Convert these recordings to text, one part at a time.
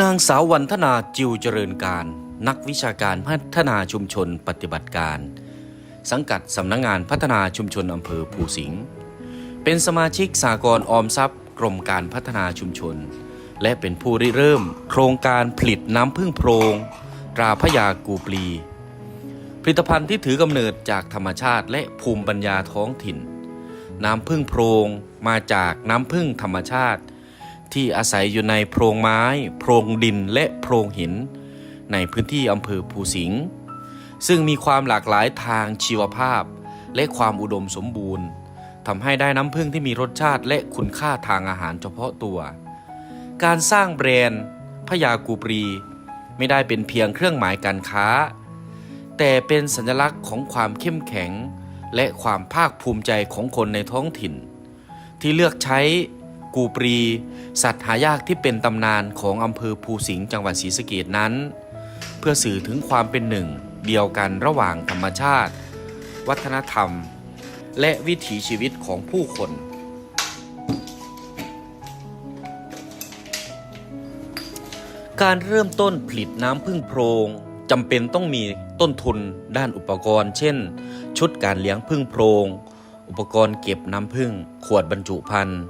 นางสาววันธนาจิวเจริญการ นักวิชาการพัฒนาชุมชนปฏิบัติการ สังกัดสำนักงงานพัฒนาชุมชนอำเภอภูสิงห์เป็นสมาชิกสากลออมทรัพย์กรมการพัฒนาชุมชน และเป็นผู้ริเริ่ม โครงการผลิตน้ำพึ่งโพรง ตราพญากูปลี ผลิตภัณฑ์ที่ถือกำเนิดจากธรรมชาติและภูมิปัญญาท้องถิ่น น้ำพึ่งโพรงมาจากน้ำพึ่งธรรมชาติ ที่อาศัยอยู่ในโพรงไม้ โพรงดินและโพรงหิน ในพื้นที่อำเภอภูสิงห์ซึ่งมีความหลากหลายทางชีวภาพ และความอุดมสมบูรณ์ทำให้ได้น้ำพึ่งที่มีรสชาติและคุณค่าทางอาหารเฉพาะตัว การสร้างแบรนด์พญากูปรี ไม่ได้เป็นเพียงเครื่องหมายการค้า แต่เป็นสัญลักษณ์ของความเข้มแข็ง และความภาคภูมิใจของคนในท้องถิ่น ที่เลือกใช้ กูปรี สัตว์หายากที่เป็นตำนานของอำเภอภูสิงห์จังหวัดศรีสะเกดนั้น เพื่อสื่อถึงความเป็นหนึ่ง เดียวกันระหว่างธรรมชาติ วัฒนธรรม และวิถีชีวิตของผู้คน การเริ่มต้นผลิตน้ำพึ่งโพรงจำเป็นต้องมีต้นทุนด้านอุปกรณ์ เช่น ชุดการเลี้ยงพึ่งโพรง อุปกรณ์เก็บน้ำพึ่ง ขวดบรรจุภัณฑ์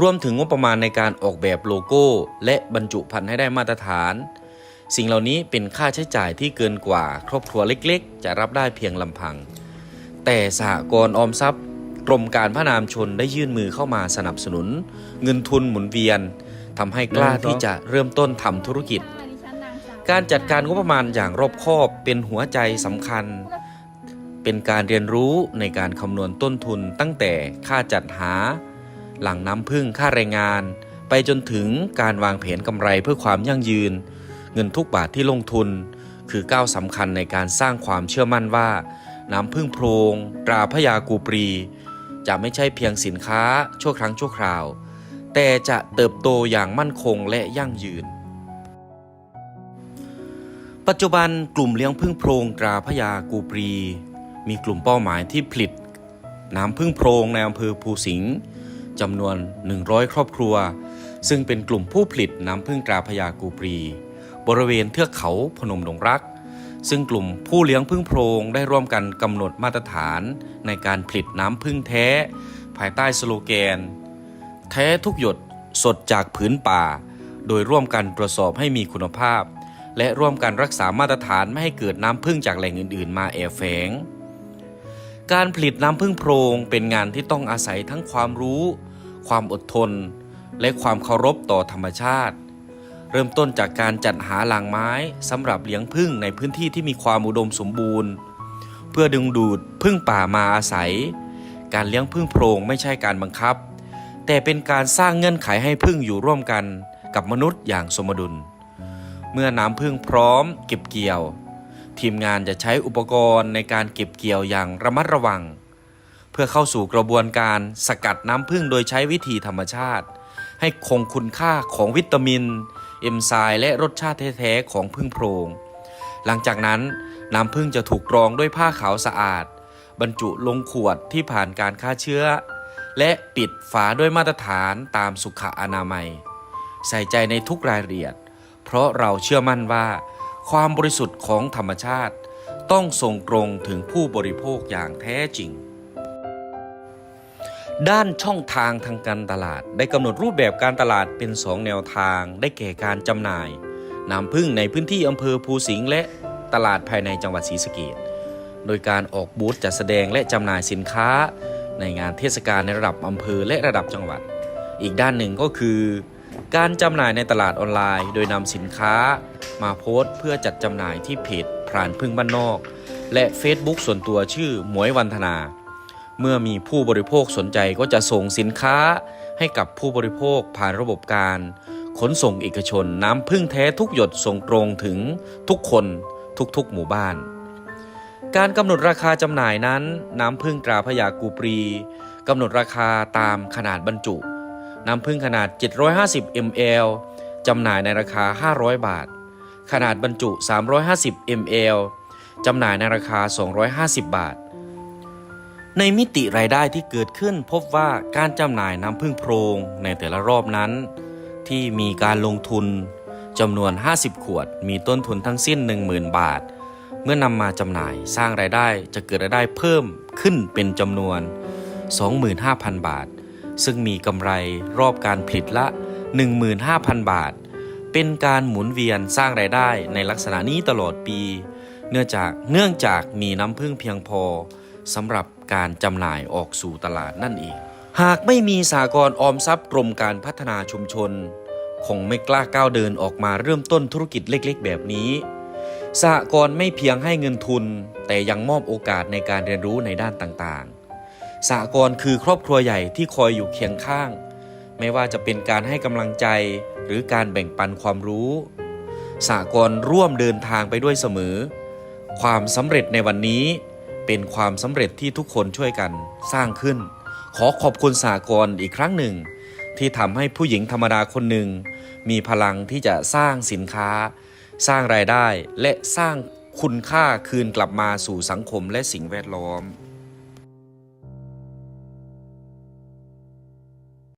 รวมถึงงบประมาณในการออกแบบโลโก้ และบรรจุภัณฑ์ให้ได้มาตรฐาน สิ่งเหล่านี้เป็นค่าใช้จ่ายที่เกินกว่าครอบครัวเล็กๆ จะรับได้เพียงลำพัง แต่สหกรณ์ออมทรัพย์ กรมการพระนามชนได้ยื่นมือเข้ามาสนับสนุน เงินทุนหมุนเวียนทำให้กล้าที่จะเริ่มต้นทำธุรกิจ การจัดการงบประมาณอย่างรอบคอบเป็นหัวใจสำคัญ เป็นการเรียนรู้ในการคำนวณต้นทุนตั้งแต่ค่าจัดหา หลังน้ำพึ่งค่าแรงงาน ไปจนถึงการวางแผนกำไรเพื่อความยั่งยืน เงินทุกบาทที่ลงทุน คือก้าวสำคัญในการสร้างความเชื่อมั่นว่า น้ำพึ่งโพรงตราพญากูปรี จะไม่ใช่เพียงสินค้าชั่วครั้งชั่วคราว แต่จะเติบโตอย่างมั่นคงและยั่งยืน ปัจจุบันกลุ่มเลี้ยงพึ่งโพรงตราพญากูปรี มีกลุ่มเป้าหมายที่ผลิตน้ำพึ่งโพรงในอำเภอภูสิงห์ จำนวน 100 ครอบครัว ซึ่งเป็นกลุ่มผู้ผลิตน้ำพึ่งตราพญากูปรี บริเวณเทือกเขาพนมดงรัก ซึ่งกลุ่มผู้เลี้ยงพึ่งโพรงได้ร่วมกันกำหนดมาตรฐานในการผลิตน้ำพึ่งแท้ ภายใต้สโลแกน แท้ทุกหยดสดจากผืนป่า โดยร่วมกันตรวจสอบให้มีคุณภาพ และร่วมกันรักษามาตรฐานไม่ให้เกิดน้ำพึ่งจากแหล่งอื่น ๆ มาแอบแฝง การผลิตน้ำพึ่งโพรงเป็นงานที่ต้องอาศัยทั้งความรู้ ความอดทน และความเคารพต่อธรรมชาติ เริ่มต้นจากการจัดหาหลางไม้สำหรับเลี้ยงพึ่งในพื้นที่ที่มีความอุดมสมบูรณ์ เพื่อดึงดูดพึ่งป่ามาอาศัย การเลี้ยงพึ่งโพรงไม่ใช่การบังคับ แต่เป็นการสร้างเงื่อนไขให้พึ่งอยู่ร่วมกันกับมนุษย์อย่างสมดุล เมื่อน้ำพึ่งพร้อมเก็บเกี่ยว ทีมงานจะใช้อุปกรณ์ในการเก็บเกี่ยวอย่างระมัดระวัง เพื่อเข้าสู่กระบวนการสกัดน้ำพึ่งโดยใช้วิธีธรรมชาติ ให้คงคุณค่าของวิตามิน เอนไซม์และรสชาติแท้ๆของพึ่งโพรง หลังจากนั้นน้ำพึ่งจะถูกกรองด้วยผ้าขาวสะอาด บรรจุลงขวดที่ผ่านการฆ่าเชื้อ และปิดฝาด้วยมาตรฐานตามสุขอนามัย ใส่ใจในทุกรายละเอียด เพราะเราเชื่อมั่นว่า ความบริสุทธิ์ของธรรมชาติ ต้องส่งตรงถึงผู้บริโภคอย่างแท้จริง ด้านช่องทางทางการตลาด ได้กำหนดรูปแบบการตลาดเป็น2แนวทาง ได้แก่การจำหน่ายน้ำพึ่งในพื้นที่อำเภอภูสิงห์และตลาดภายในจังหวัดศรีสะเกษโดยการออกบูธจัดแสดงและจำหน่ายสินค้า ในงานเทศกาลในระดับอำเภอและระดับจังหวัด อีกด้านหนึ่งก็คือ การจำหน่ายในตลาดออนไลน์ โดยนำสินค้า มาโพสต์เพื่อจัดจำหน่ายที่เพจพรานพึ่งบ้านนอก และ Facebook ส่วนตัวชื่อหมวยวันธนา เมื่อมีผู้บริโภคสนใจก็จะส่งสินค้าให้กับผู้บริโภคผ่านระบบการขนส่งเอกชนน้ำพึ่งแท้ทุกหยดส่งตรงถึงทุกคนทุกๆหมู่บ้าน การกำหนดราคาจำหน่ายนั้น น้ำพึ่งตราพญากูปรีกำหนดราคาตามขนาดบรรจุ น้ำพึ่งขนาด 750 ml จำหน่ายในราคา 500 บาท ขนาดบรรจุ 350 ml จำหน่ายในราคา 250 บาท ในมิติรายได้ที่เกิดขึ้นพบว่าการจำหน่ายน้ำพึ่งโพรงในแต่ละรอบนั้น ที่มีการลงทุนจำนวน 50 ขวด มีต้นทุนทั้งสิ้น 10,000 บาท เมื่อนำมาจำหน่ายสร้างรายได้จะเกิดรายได้เพิ่มขึ้นเป็นจำนวน 25,000 บาท ซึ่งมีกำไรรอบการผลิตละ 15,000 บาท เป็นการหมุนเวียนสร้างรายได้ในลักษณะนี้ตลอดปี เนื่องจากเนื่องจากมีน้ำพึ่งเพียงพอสำหรับการจำหน่ายออกสู่ตลาดนั่นเอง หากไม่มีสากลออมทรัพย์กรมการพัฒนาชุมชน คงไม่กล้าก้าวเดินออกมาเริ่มต้นธุรกิจเล็กๆ แบบนี้สหกรณ์ไม่เพียงให้เงินทุน แต่ยังมอบโอกาสในการเรียนรู้ในด้านต่างๆสหกรณ์คือครอบครัวใหญ่ที่คอยอยู่เคียงข้าง ไม่ว่าจะเป็นการให้กำลังใจ หรือการแบ่งปันความรู้สหกรณ์ร่วมเดินทางไปด้วยเสมอ ความสำเร็จในวันนี้เป็นความสำเร็จที่ทุกคนช่วยกันสร้างขึ้น ขอขอบคุณสหกรณ์อีกครั้งหนึ่ง ที่ทำให้ผู้หญิงธรรมดาคนหนึ่ง มีพลังที่จะสร้างสินค้า สร้างรายได้และสร้างคุณค่าคืนกลับมาสู่สังคมและสิ่งแวดล้อม